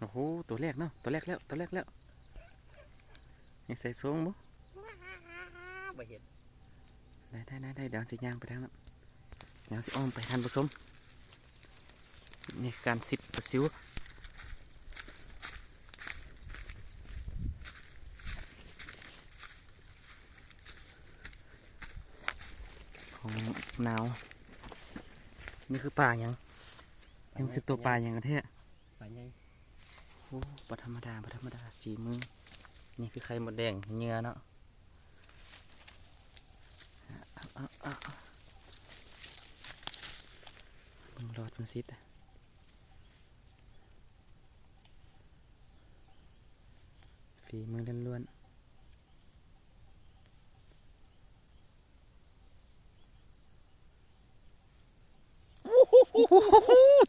โอ้โห ตัวแรกเนาะ ตัวแรกแล้ว ตัวแรกแล้วยังใส่ซองบ่บ่เห็นได้ได้ได้ได้เดี๋ยวสิย่างไปทางนั้นเดี๋ยวสิอ้อมไปทานผสมนี่คือการสิดปลาซิวของนาว นี่คือปลาหยังนี่คือตัวปลาหยังกันแท้ปลาใหญ่ โอ้ปธรรมดาปธรรมดาฝีมือ นี่คือไข่มดแดงเหงื่อเนาะมึงรอดมันสิตะฝีมือล้วนๆ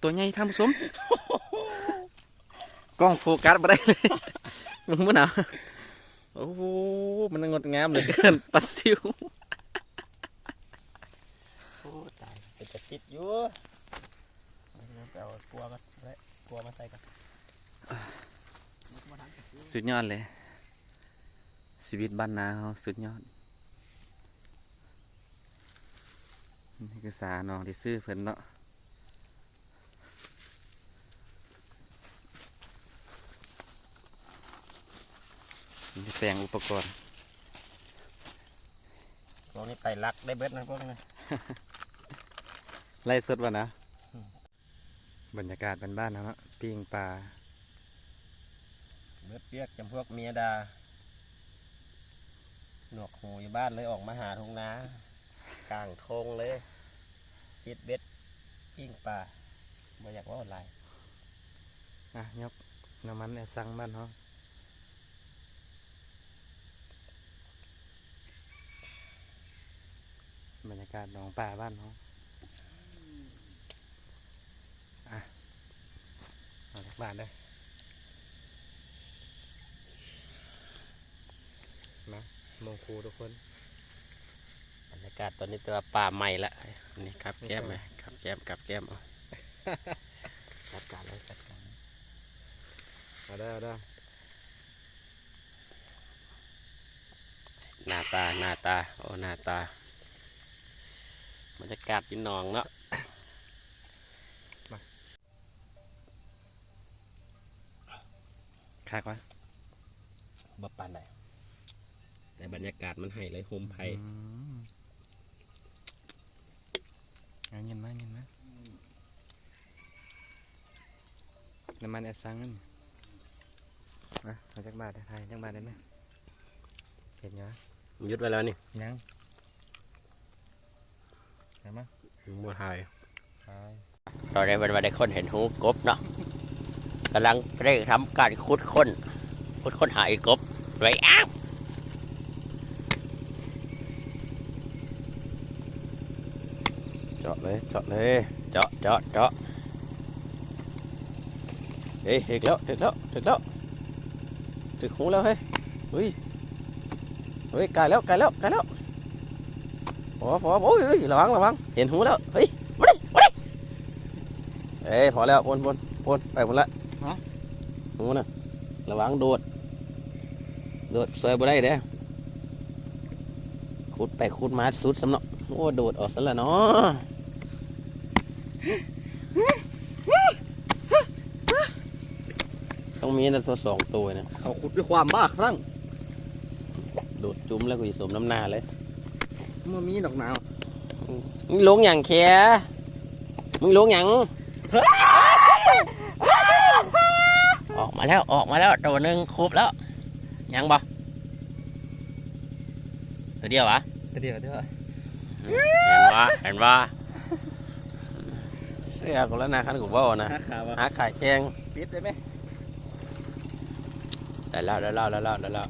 ตัวใหญ่ทำสม กล้องโฟกัสมาได้เลยมึงมั้หนาวโอ้โหมันงดงามเหลยเกินปลาซิวโอ้ตายเป็นกระซิบอยู่เอาไปเอาปัวก็ได้ปัวมาใส่กันสุดยอดเลย ชีวิตบ้านนาเขาสุดยอด นี่คือสาน้องที่ซื้อเพิ่นเนาะ แปลงอุปกรณ์ตรงนี้ไปลักได้เบิดนะพวกนี้นะไล่สดวะนะอืมบรรยากาศบ้านๆนะเนาะปิ้งปลาเบิดเปียกจำพวกเมียดา หนวกหูอยู่บ้านเลยออกมาหาทงนากลางทงเลยซิดเบ็ดปิ้งปลาบ่อยากว่าอะไรอะยกน้ำมันเนี่ยสั่งบ้านเขา บรรยากาศหนองป่าบ้านเขาอะเอาจากบ้านได้มาโมงครูทุกคน บรรยากาศตอนนี้ตัวปลาใหม่ละนี่ครับแก้มไหมครับแก้มกับแก้มเอาจัดการเลยจัดการเอาได้เอาได้หน้าตาหน้าตาโอ้หน้าตา บรรยากาศยินนองเนาะคากวะบ่ปานใดแต่บรรยากาศมันให้เลยโฮมไผ่อืมเอาเงินมาเงินมาน้ำมันแอดซังนั่นอะเอาจากบาทได้ไทยจากบาทได้ไหมเห็นยังยึดไว้แล้วนี่ยัง เห็นไหมบัวไทยใช่ตอนนี้มันมาได้คนเห็นหูกบเนาะกำลังเร่งทำการขุดค้นขุดค้นหาไอ้กบไว้อ้าวเจาะเลยเจาะเลยเจาะเจาะเจาะเฮ้ยถึงแล้วถึงแล้วถึงแล้วถึงหูแล้วเฮ้ยเฮ้ยเฮ้ยไกลแล้วไกลแล้วไกลแล้ว พอพอโอ้ยเฮ้ยระวังระวังเห็นหูแล้วเฮ้ยมาดิมาดิเอ้ยพอแล้ววนวนวนไปหมดละหูน่ะระวังโดดโดดเซยบ่ได้เด้อขุดไปขุดมาสุดสำเนาะโอ้โดดออกซะแล้วเนาะต้องมีนะตัวสองตัวนะเขาขุดด้วยความบ้าคลั่งโดดจุ้มแล้วก็จะสมน้ำหน้าเลย มันมีดอกหนาวมึงลงอย่างแคมึงลงอย่างออกมาแล้วออกมาแล้วตัวหนึ่งครบแล้วยังบ่ตัวเดียววะเดี๋ยวเดี๋ยวเห็นว่าเห็นว่าเรียกแล้วนะขั้นกูบอกนะหาขาวะหาขายแชงปิดได้ไหมได้แล้วได้แล้วได้แล้วได้แล้ว